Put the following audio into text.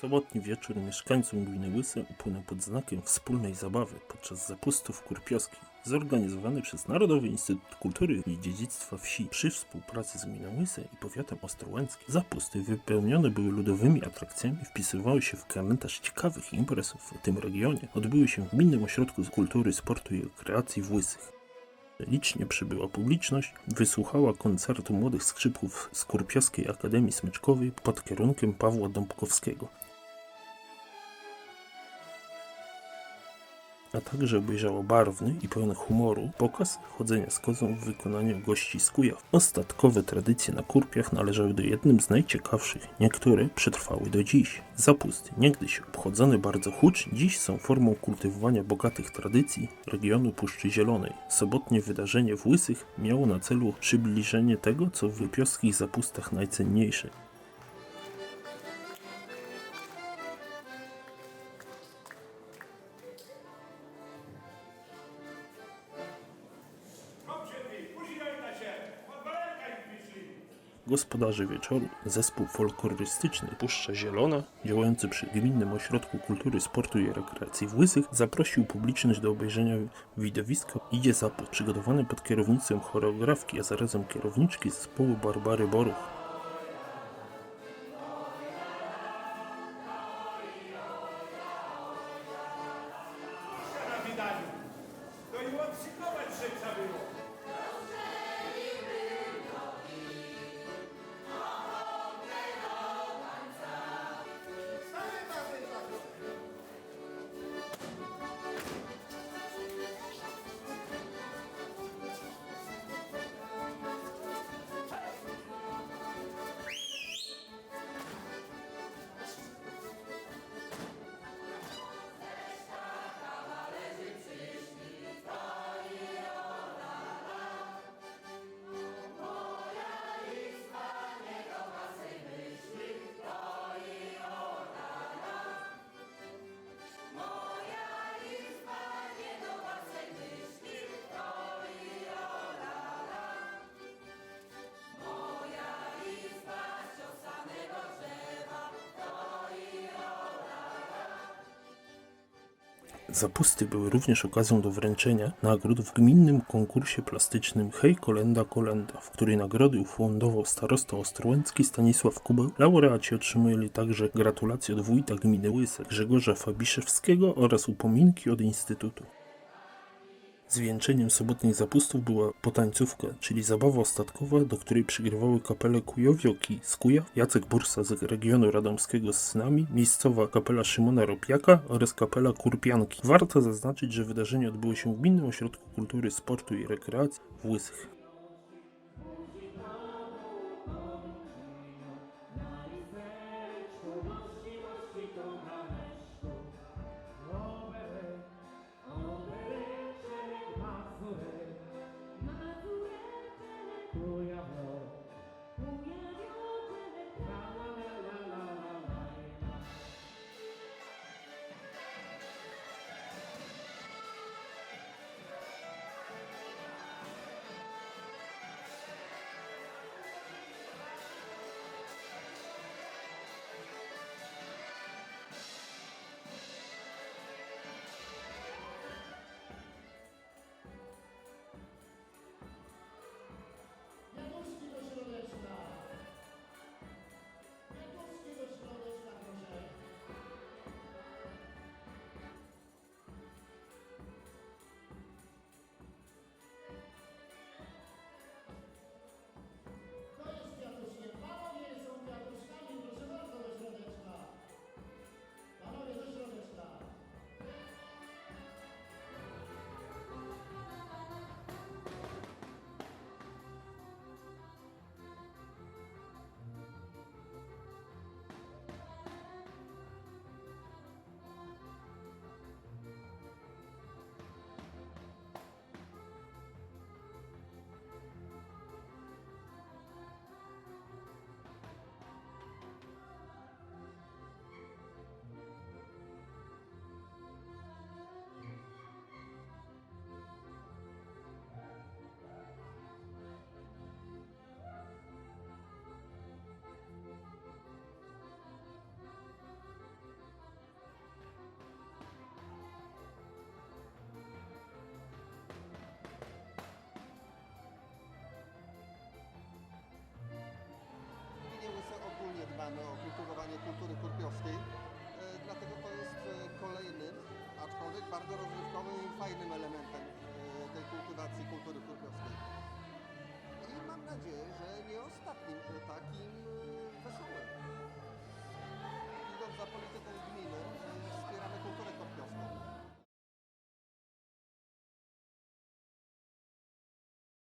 Sobotni wieczór mieszkańcom Gminy Łyse upłynął pod znakiem wspólnej zabawy podczas zapustów kurpiowskich zorganizowany przez Narodowy Instytut Kultury i Dziedzictwa Wsi przy współpracy z Gminą Łyse i powiatem ostrołęckim. Zapusty wypełnione były ludowymi atrakcjami, wpisywały się w kalendarz ciekawych imprez w tym regionie. Odbyły się w Gminnym Ośrodku Kultury, Sportu i Rekreacji w Łysych. Licznie przybyła publiczność, wysłuchała koncertu młodych skrzypków z Kurpiowskiej Akademii Smyczkowej pod kierunkiem Pawła Dąbkowskiego. A także obejrzała barwny i pełny humoru pokaz chodzenia z kozą w wykonaniu gości z Kujaw. Ostatkowe tradycje na Kurpiach należały do jednym z najciekawszych. Niektóre przetrwały do dziś. Zapusty, niegdyś obchodzone bardzo hucznie, dziś są formą kultywowania bogatych tradycji regionu Puszczy Zielonej. Sobotnie wydarzenie w Łysych miało na celu przybliżenie tego, co w wypioskich zapustach najcenniejsze. Gospodarze wieczoru, zespół folklorystyczny Puszcza Zielona, działający przy Gminnym Ośrodku Kultury, Sportu i Rekreacji w Łysych, zaprosił publiczność do obejrzenia widowiska Idzie Zapust, przygotowane pod kierownictwem choreografki, a zarazem kierowniczki zespołu Barbary Boruch. Zapusty były również okazją do wręczenia nagród w gminnym konkursie plastycznym Hej Kolenda Kolenda, w której nagrody ufundował starosta ostrołęcki Stanisław Kubeł. Laureaci otrzymali także gratulacje od wójta gminy Łyse Grzegorza Fabiszewskiego oraz upominki od Instytutu. Zwieńczeniem sobotnich zapustów była potańcówka, czyli zabawa ostatkowa, do której przygrywały kapele Kujowioki z Kujaw, Jacek Bursa z regionu radomskiego z synami, miejscowa kapela Szymona Ropiaka oraz kapela Kurpianki. Warto zaznaczyć, że wydarzenie odbyło się w Gminnym Ośrodku Kultury, Sportu i Rekreacji w Łysych. Kurpiowskiej. E, Dlatego to jest e, kolejnym, aczkolwiek bardzo rozrywkowym i fajnym elementem e, tej kultywacji kultury kurpiowskiej. I mam nadzieję, że nie ostatnim takim